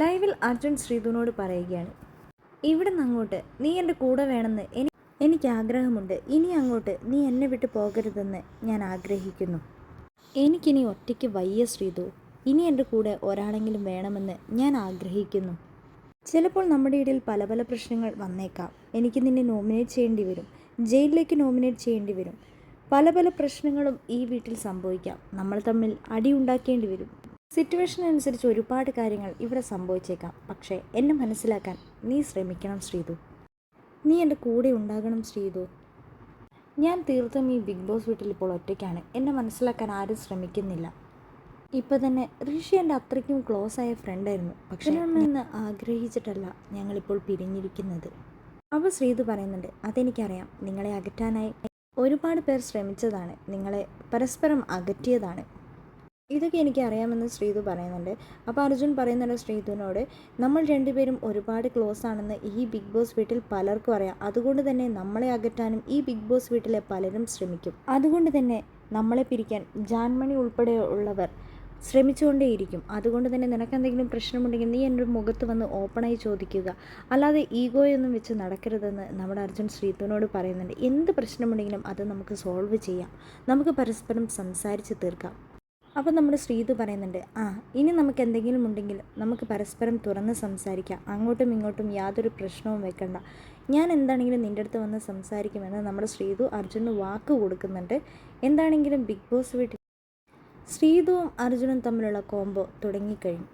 ലൈവിൽ അർജുൻ ശ്രീധുവിനോട് പറയുകയാണ്. ഇവിടെ നിന്ന് അങ്ങോട്ട് നീ എന്റെ കൂടെ വേണമെന്ന് എനി എനിക്ക് ആഗ്രഹമുണ്ട്. ഇനി അങ്ങോട്ട് നീ എന്നെ വിട്ട് പോകരുതെന്ന് ഞാൻ ആഗ്രഹിക്കുന്നു. എനിക്കിനി ഒറ്റയ്ക്ക് വയ്യ ശ്രീധു. ഇനി എന്റെ കൂടെ ഒരാളെങ്കിലും വേണമെന്ന് ഞാൻ ആഗ്രഹിക്കുന്നു. ചിലപ്പോൾ നമ്മുടെ ഇടയിൽ പല പല പ്രശ്നങ്ങൾ വന്നേക്കാം. എനിക്ക് നിന്നെ നോമിനേറ്റ് ചെയ്യേണ്ടി വരും. ജയിലിലേക്ക് നോമിനേറ്റ് ചെയ്യേണ്ടി വരും. പല പല പ്രശ്നങ്ങളും ഈ വീട്ടിൽ സംഭവിക്കാം. നമ്മൾ തമ്മിൽ അടി ഉണ്ടാക്കേണ്ടി വരും. സിറ്റുവേഷൻ അനുസരിച്ച് ഒരുപാട് കാര്യങ്ങൾ ഇവിടെ സംഭവിച്ചേക്കാം. പക്ഷേ എന്നെ മനസ്സിലാക്കാൻ നീ ശ്രമിക്കണം ശ്രീതു. നീ എന്റെ കൂടെ ഉണ്ടാകണം ശ്രീതു. ഞാൻ തീർത്തും ഈ ബിഗ് ബോസ് വീട്ടിൽ ഇപ്പോൾ ഒറ്റയ്ക്കാണ്. എന്നെ മനസ്സിലാക്കാൻ ആരും ശ്രമിക്കുന്നില്ല. ഇപ്പം തന്നെ ഋഷി എന്റെ അത്രയ്ക്കും ക്ലോസ് ആയ ഫ്രണ്ടായിരുന്നു പക്ഷേ നിന്ന് ആഗ്രഹിച്ചിട്ടല്ല ഞങ്ങളിപ്പോൾ പിരിഞ്ഞിരിക്കുന്നത്. അപ്പോൾ ശ്രീതു പറയുന്നുണ്ട് അതെനിക്കറിയാം. നിങ്ങളെ അകറ്റാനായി ഒരുപാട് പേർ ശ്രമിച്ചതാണ്. നിങ്ങളെ പരസ്പരം അകറ്റിയതാണ്. ഇതൊക്കെ എനിക്ക് അറിയാമെന്ന് ശ്രീതു പറയുന്നുണ്ട്. അപ്പോൾ അർജുൻ പറയുന്നുണ്ട് ശ്രീതുവിനോട് നമ്മൾ രണ്ടുപേരും ഒരുപാട് ക്ലോസ് ആണെന്ന് ഈ ബിഗ് ബോസ് വീട്ടിൽ പലർക്കും അറിയാം. അതുകൊണ്ട് തന്നെ നമ്മളെ അകറ്റാനും ഈ ബിഗ് ബോസ് വീട്ടിലെ പലരും ശ്രമിക്കും. അതുകൊണ്ട് തന്നെ നമ്മളെ പിരിക്കാൻ ജാൻമണി ഉൾപ്പെടെയുള്ളവർ ശ്രമിച്ചുകൊണ്ടേയിരിക്കും. അതുകൊണ്ട് തന്നെ നിനക്ക് എന്തെങ്കിലും പ്രശ്നമുണ്ടെങ്കിൽ നീ എന്റെ മുഖത്ത് വന്ന് ഓപ്പണായി ചോദിക്കുക. അല്ലാതെ ഈഗോയൊന്നും വെച്ച് നടക്കരുതെന്ന് നമ്മുടെ അർജുൻ ശ്രീത്തുവിനോട് പറയുന്നുണ്ട്. എന്ത് പ്രശ്നമുണ്ടെങ്കിലും അത് നമുക്ക് സോൾവ് ചെയ്യാം. നമുക്ക് പരസ്പരം സംസാരിച്ച് തീർക്കാം. അപ്പം നമ്മുടെ ശ്രീതു പറയുന്നുണ്ട് ആ ഇനി നമുക്ക് എന്തെങ്കിലും ഉണ്ടെങ്കിൽ നമുക്ക് പരസ്പരം തുറന്ന് സംസാരിക്കാം. അങ്ങോട്ടും ഇങ്ങോട്ടും യാതൊരു പ്രശ്നവും വെക്കണ്ട. ഞാൻ എന്താണെങ്കിലും നിന്റെ അടുത്ത് വന്ന് സംസാരിക്കുമെന്ന് നമ്മുടെ ശ്രീതു അർജുന് വാക്ക് കൊടുക്കുന്നുണ്ട്. എന്താണെങ്കിലും ബിഗ് ബോസ് വീട്ടിൽ ശ്രീതുവും അർജുനും തമ്മിലുള്ള കോംബോ തുടങ്ങിക്കഴിഞ്ഞു.